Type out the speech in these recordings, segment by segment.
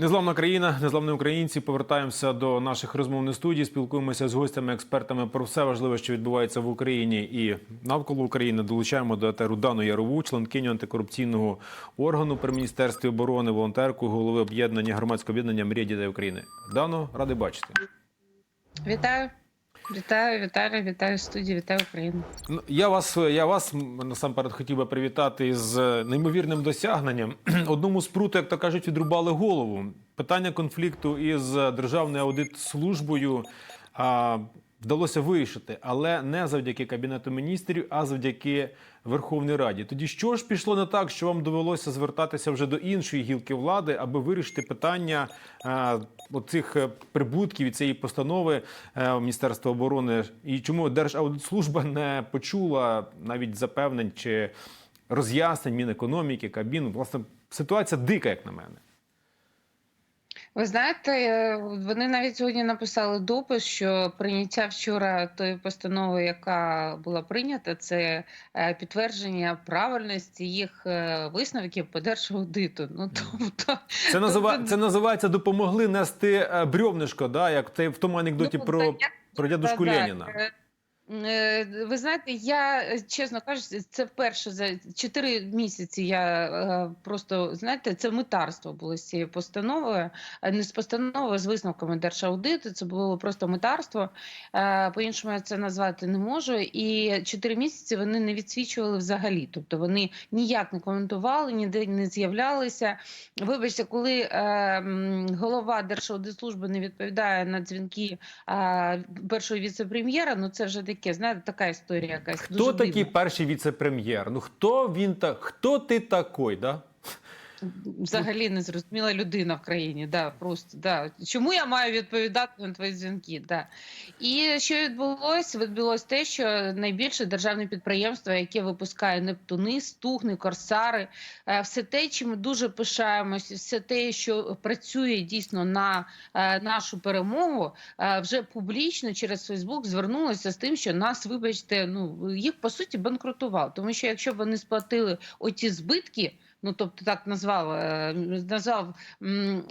Незламна країна, незламні українці. Повертаємося до наших розмовних студій. Спілкуємося з гостями, експертами про все важливе, що відбувається в Україні і навколо України. Долучаємо до етеру Дану Ярову, членкиню антикорупційного органу при міністерстві оборони, волонтерку, голови об'єднання громадського об'єднання Мрія дітей України. Дано, радий бачити. Вітаю. Вітаю, вітаю, вітаю студію, вітаю Україну. Ну, Я вас, я вас насамперед хотів би привітати з неймовірним досягненням. Одному спруту, як то кажуть, відрубали голову. Питання конфлікту із Державною аудитслужбою а, вдалося вирішити, але не завдяки Кабінету міністрів, а завдяки Верховній Раді. Тоді що ж пішло не так, що вам довелося звертатися вже до іншої гілки влади, аби вирішити питання а, оцих е, прибутків і цієї постанови е, Міністерства оборони? І чому Держаудитслужба не почула навіть запевнень чи роз'яснень Мінекономіки, Кабміну? Власне, ситуація дика, як на мене. Ви знаєте, вони навіть сьогодні написали допис, що прийняття вчора тої постанови, яка була прийнята, це е, підтвердження правильності їх е, висновків по держаудиту. Ну тобто Це назива... тобто, це називається допомогли нести е, брьовнишко, да, як те в тому анекдоті ну, про, про дядушку та-да, Леніна. Е, Ви знаєте, я е, чесно кажучи, це вперше за 4 місяці. Я е, просто знаєте, це митарство було з цією постановою, не з постановою, з висновками держаудиту. Це було просто митарство. Е, По-іншому я це назвати не можу. І 4 місяці вони не відсвічували взагалі. Тобто вони ніяк не коментували, ніде не з'являлися. Вибачте, коли голова Держаудитслужби не відповідає на дзвінки першого віце-прем'єра, ну це вже таке, знаєте, така історія якась. Хто такий перший віце-прем'єр? Ну хто він та Хто ти такий? Да? Взагалі незрозуміла людина в країні. Да, просто да. Чому я маю відповідати на твої дзвінки? Да. І що відбулося? Відбулося те, що найбільше державне підприємство, яке випускає Нептуни, Стугни, Корсари, е, все те, чим ми дуже пишаємося, все те, що працює дійсно на е, нашу перемогу, е, вже публічно через Фейсбук звернулося з тим, що нас, вибачте, ну їх по суті банкрутували. Тому що якщо б вони сплатили оті збитки. Ну, тобто так назвав, е, назвав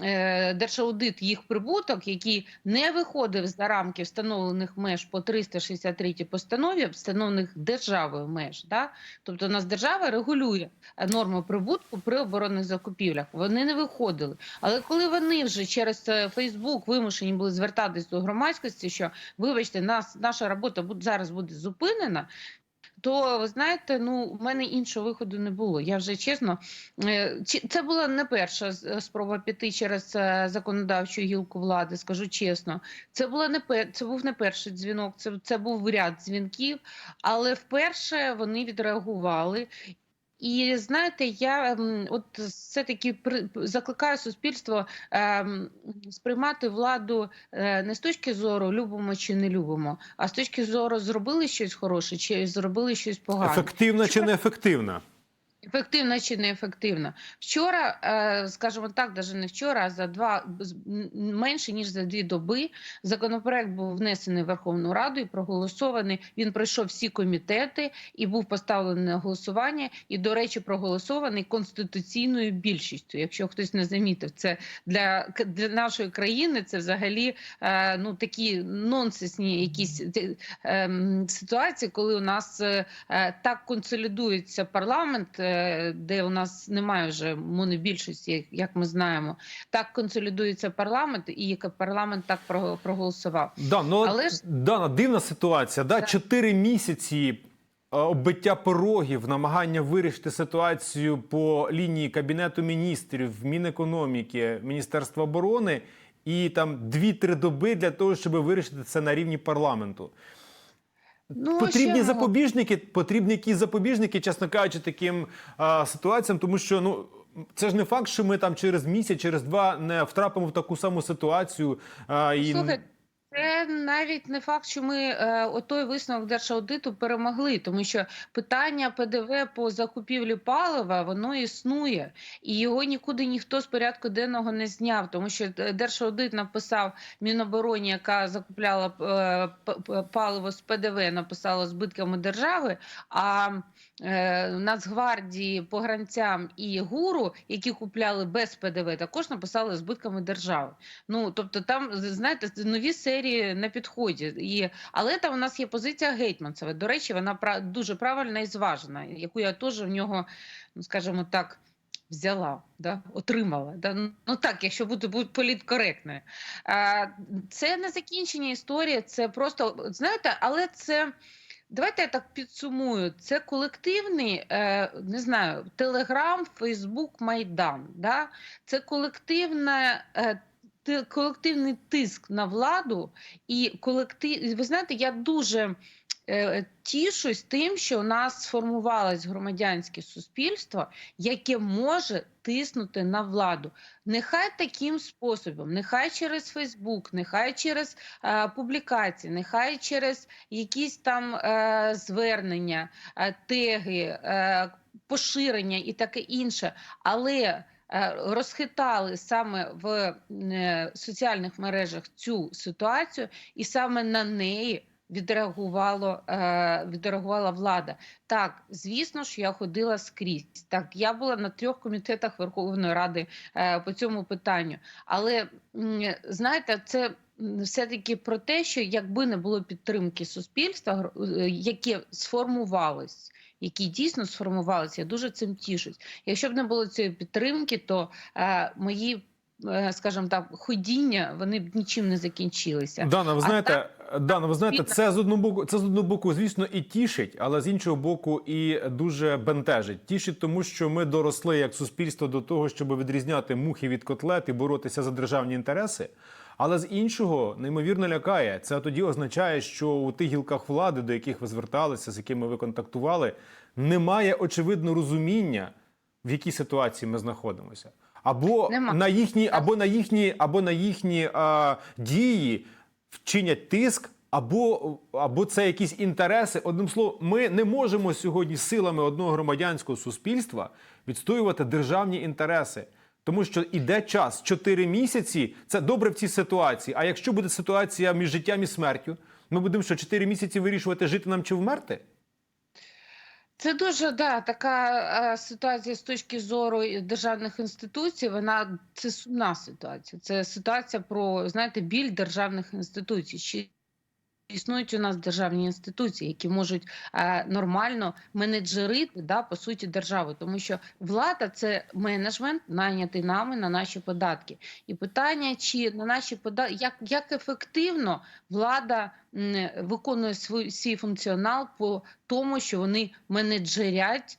е, Держаудит їх прибуток, який не виходив за рамки встановлених меж по 363 постанові, встановлених державою меж. Да? Тобто у нас держава регулює норму прибутку при оборонних закупівлях. Вони не виходили. Але коли вони вже через е, Фейсбук вимушені були звертатись до громадськості, що вибачте, нас наша робота зараз буде зупинена. То ви знаєте, ну у мене іншого виходу не було. Я вже чесно, е, це була не перша спроба піти через е, законодавчу гілку влади. Скажу чесно, це була не пер... це був не перший дзвінок. Це це був ряд дзвінків, але вперше вони відреагували. І знаєте, я от все таки закликаю суспільство сприймати владу е, не з точки зору любимо чи не любимо, а з точки зору зробили щось хороше, чи зробили щось погане. Ефективна чи неефективна? Ефективно чи неефективно? Вчора, е, скажімо так, навіть не вчора, а за два менше ніж за дві доби законопроект був внесений в Верховну Раду і проголосований. Він пройшов всі комітети і був поставлений на голосування. І, до речі, проголосований конституційною більшістю. Якщо хтось не замітив, це для, для нашої країни це взагалі е, ну такі нонсенсні якісь е, ем, ситуації, коли у нас е, так консолідується парламент, де у нас немає вже монобільшості, як ми знаємо. Так консолідується парламент, і парламент так проголосував. Да, ну, Але ж- Дана, дивна ситуація. Да? Чотири місяці е, оббиття порогів, намагання вирішити ситуацію по лінії Кабінету міністрів, Мінекономіки, Міністерства оборони, і там дві-три доби для того, щоб вирішити це на рівні парламенту. Ну, потрібні запобіжники, потрібні якісь запобіжники, чесно кажучи, таким а, ситуаціям, тому що ну. Це ж не факт, що ми там через місяць, через два не втрапимо в таку саму ситуацію. А, і... Слухай, це навіть не факт, що ми е, отой висновок держаудиту перемогли, тому що питання ПДВ по закупівлі палива воно існує, і його нікуди ніхто з порядку денного не зняв, тому що е, держаудит написав Мінобороні, яка закупляла е, паливо з ПДВ, написала збитками держави. А Нацгвардії, погранцям і гуру, які купляли без ПДВ, також написали збитками держави. Ну тобто, там знаєте, нові серії на підході. І але там у нас є позиція Гетьманцева. До речі, вона дуже правильна і зважена, яку я теж в нього, ну скажімо так. Взяла, да, отримала. Да? Ну так, якщо бути бути політкоректною. А, Це не закінчення історії, це просто знаєте, але це. Давайте я так підсумую. Це колективний, е, не знаю, Телеграм, Фейсбук, Майдан. Да? Це колективне, е, колективний тиск на владу і колектив. Ви знаєте, я дуже е, тішусь тим, що у нас сформувалось громадянське суспільство, яке може тиснути на владу. Нехай таким способом, нехай через Фейсбук, нехай через е, публікації, нехай через якісь там е, звернення, е, теги, е, поширення і таке інше. Але розхитали саме в е, соціальних мережах цю ситуацію, і саме на неї відреагувало, е, відреагувала влада. Так, звісно ж, я ходила скрізь. Так, я була на трьох комітетах Верховної Ради е, по цьому питанню. Але знаєте, це м, все-таки про те, що якби не було підтримки суспільства, е, яке сформувалось. Які дійсно сформувалися, я дуже цим тішусь. Якщо б не було цієї підтримки, то е, мої, е, скажімо так, ходіння вони б нічим не закінчилися. Дана, ви знаєте, Дана, ви знаєте, це з одного боку, це з одного боку, звісно, і тішить, але з іншого боку, і дуже бентежить. Тішить, тому що ми доросли як суспільство до того, щоб відрізняти мухи від котлет і боротися за державні інтереси. Але з іншого неймовірно лякає. Це тоді означає, що у тих гілках влади, до яких ви зверталися, з якими ви контактували, немає очевидно розуміння, в якій ситуації ми знаходимося. Або Нема. на їхні, або на їхні, або на їхні а, дії вчинять тиск, або, або це якісь інтереси. Одним словом, ми не можемо сьогодні силами одного громадянського суспільства відстоювати державні інтереси. Тому що іде час 4 місяці. Це добре в цій ситуації. А якщо буде ситуація між життям і смертю, ми будемо що 4 місяці вирішувати, жити нам чи вмерти? Це дуже да така е, ситуація з точки зору державних інституцій. Вона це сумна ситуація. Це ситуація про знаєте біль державних інституцій. Існують у нас державні інституції, які можуть е, нормально менеджерити да по суті державу, тому що влада це менеджмент, найнятий нами на наші податки. І питання, чи на наші податки, як, як ефективно влада м, виконує свій, свій функціонал по тому, що вони менеджерять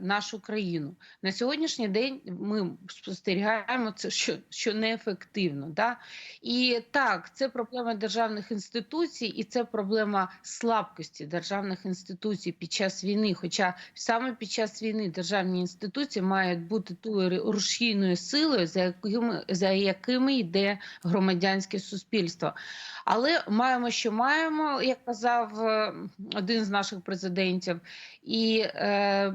нашу країну на сьогоднішній день. Ми спостерігаємо це, що, що неефективно. Да? І так, це проблема державних інституцій, і це проблема слабкості державних інституцій під час війни. Хоча саме під час війни державні інституції мають бути тою рушійною силою, за якими за якими йде громадянське суспільство. Але маємо, що маємо, як казав е, один з наших президентів. І е,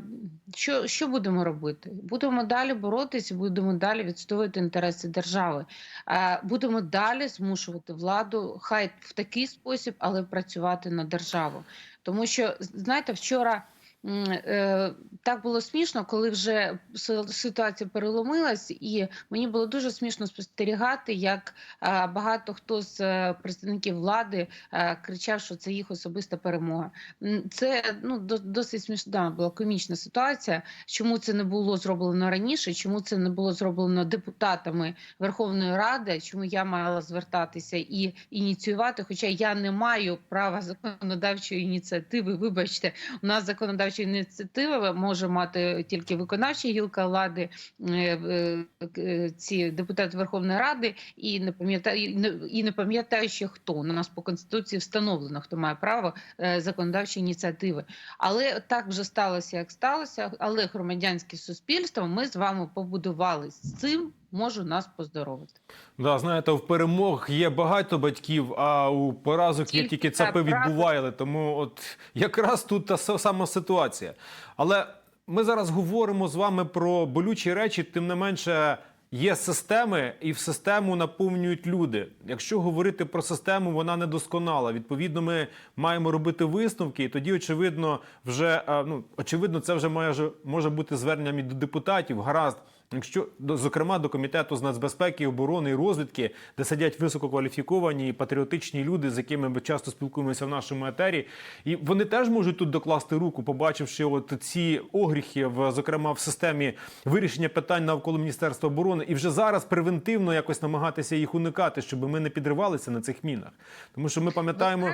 що, що будемо робити? Будемо далі боротися, будемо далі відстоювати інтереси держави. Е, будемо далі змушувати владу, хай в такий спосіб, але працювати на державу. Тому що знаєте, вчора. Е, Так було смішно, коли вже ситуація переломилась, і мені було дуже смішно спостерігати, як багато хто з е, представників влади е, кричав, що це їх особиста перемога. Це ну до- досить смішна була комічна ситуація. Чому це не було зроблено раніше? Чому це не було зроблено депутатами Верховної Ради? Чому я мала звертатися і ініціювати? Хоча я не маю права законодавчої ініціативи. Вибачте, у нас законодавча ініціатива може мати тільки виконавча гілка влади, е, е, е, ці депутати Верховної Ради, і не пам'ятаю і не- пам'ятаю ще хто. У нас по конституції встановлено, хто має право законодавчої ініціативи. Але так вже сталося, як сталося. Але громадянське суспільство ми з вами побудували з цим можу нас поздоровити. Да, знаєте, в перемог є багато батьків, а у поразок є Тільки тільки так, цапи відбували. Тому от якраз тут та сама ситуація. Але ми зараз говоримо з вами про болючі речі, тим не менше. Є системи, і в систему наповнюють люди. Якщо говорити про систему, вона недосконала. Відповідно, ми маємо робити висновки, і тоді, очевидно, вже е, ну очевидно, це вже має може бути зверненням і до депутатів. Гаразд, якщо зокрема до комітету з нацбезпеки, оборони і розвідки, де сидять висококваліфіковані і патріотичні люди, з якими ми часто спілкуємося в нашому етері, і вони теж можуть тут докласти руку, побачивши от ці огріхи, в зокрема в системі вирішення питань навколо міністерства оборони, і вже зараз превентивно якось намагатися їх уникати, щоб ми не підривалися на цих мінах. Тому що ми пам'ятаємо.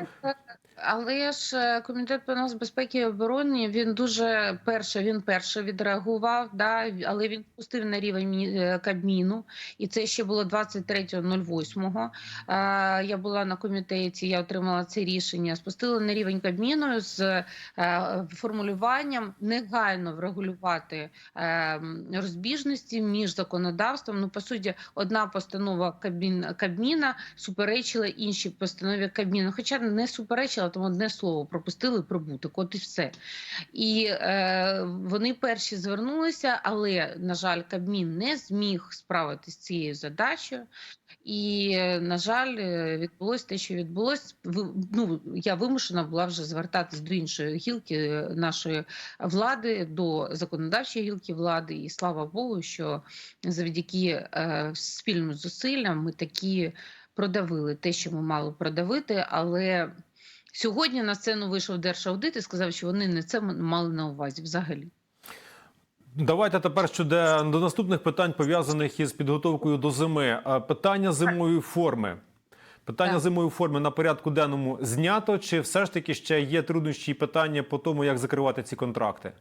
Але ж е, комітет по безпеки і оборони він дуже перше, він перше відреагував, да, але він пустив на рівень е, Кабміну, і це ще було 23.08. Е, Я була на комітеті, я отримала це рішення. Спустили на рівень Кабміну з е, формулюванням негайно врегулювати е, розбіжності між законодавством. Ну, по суті, одна постанова Кабмін, Кабміна суперечила іншій постанові Кабміну. Хоча не суперечила, тому одне слово пропустили прибуток. От і все. І е, вони перші звернулися, але на жаль, Кабмін не зміг справитися з цією задачею. І, е, на жаль, е, відбулося те, що відбулося. Ну, я вимушена була вже звертатись до іншої гілки е, нашої влади, до законодавчої гілки влади. І слава Богу, що завдяки е, спільним зусиллям ми такі продавили те, що ми мали продавити, але. Сьогодні на сцену вийшов Держаудит і сказав, що вони не це мали на увазі взагалі. Давайте тепер щодо до наступних питань пов'язаних із підготовкою до зими. Питання зимової форми. Питання Так. зимової форми на порядку денному знято, чи все ж таки ще є труднощі і питання по тому, як закривати ці контракти?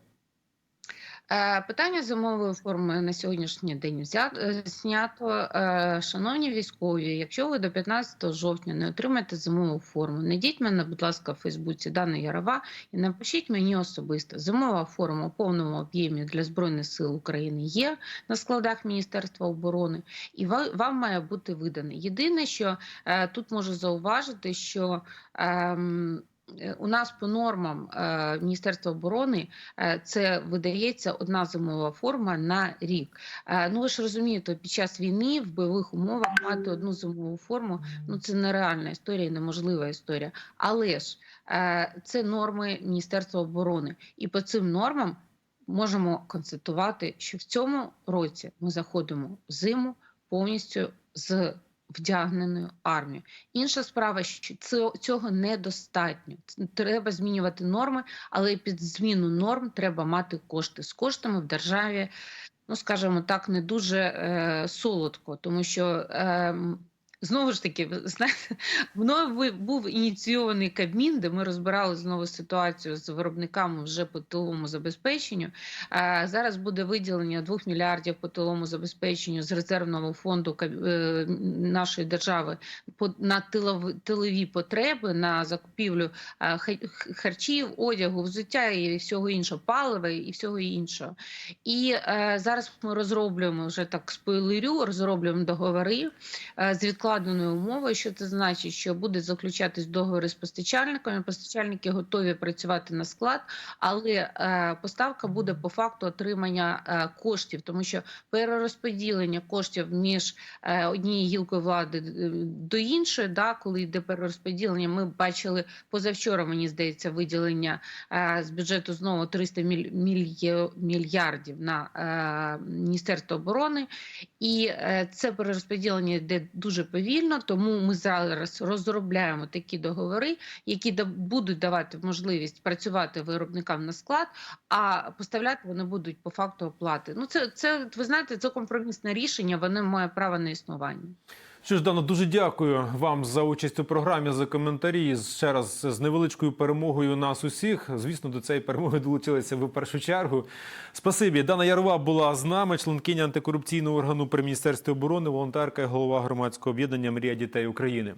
Е, Питання зимової форми на сьогоднішній день взято е, знято. Е, Шановні військові, якщо ви до 15 жовтня не отримаєте зимову форму, найдіть мене, будь ласка, в Фейсбуці Дана Ярова і напишіть мені особисто. Зимова форма у повному об'ємі для збройних сил України є на складах Міністерства оборони, і ва- вам має бути видане. Єдине, що тут можу зауважити, що ем, у нас по нормам е, Міністерства оборони Е, це видається одна зимова форма на рік. Е, Ну ви ж розумієте, під час війни в бойових умовах мати одну зимову форму ну це нереальна історія, неможлива історія. Але ж е, це норми Міністерства оборони, і по цим нормам можемо констатувати, що в цьому році ми заходимо в зиму повністю з вдягненою армією. Інша справа, що цього недостатньо. Треба змінювати норми, але під зміну норм треба мати кошти. З коштами в державі, ну скажімо так, не дуже е, солодко, тому що. Е, Знову ж таки, знаєте, мною був ініційований Кабмін, де ми розбирали знову ситуацію з виробниками вже по тиловому забезпеченню. Зараз буде виділення 2 мільярдів по тиловому забезпеченню з резервного фонду е, нашої держави на тилові, потреби, на закупівлю харчів, одягу, взуття і всього іншого, палива і всього іншого. І е, зараз ми розроблюємо вже так спойлерю, розроблюємо договори е, з відкладеною умовою. Що це значить? Що буде заключатись договори з постачальниками. Постачальники готові працювати на склад, але е, поставка буде по факту отримання е, коштів, тому що перерозподілення коштів між е, однією гілкою влади до іншої, да, коли йде перерозподілення, ми бачили позавчора, мені здається, виділення з бюджету знову 300 міль, мільярдів на Міністерство оборони, і це перерозподілення йде дуже повільно, тому ми зараз розробляємо такі договори, які будуть давати можливість працювати виробникам на склад, а поставляти вони будуть по факту оплати. Ну це це ви знаєте, це компромісне рішення. Воно має право на існування. Що ж, Дано, дуже дякую вам за участь у програмі, за коментарі. Ще раз з невеличкою перемогою нас усіх. Звісно, до цієї перемоги долучилися ви в першу чергу. Спасибі. Дана Ярова була з нами, членкиня антикорупційного органу при міністерстві оборони, волонтерка і голова громадського об'єднання Мрія дітей України.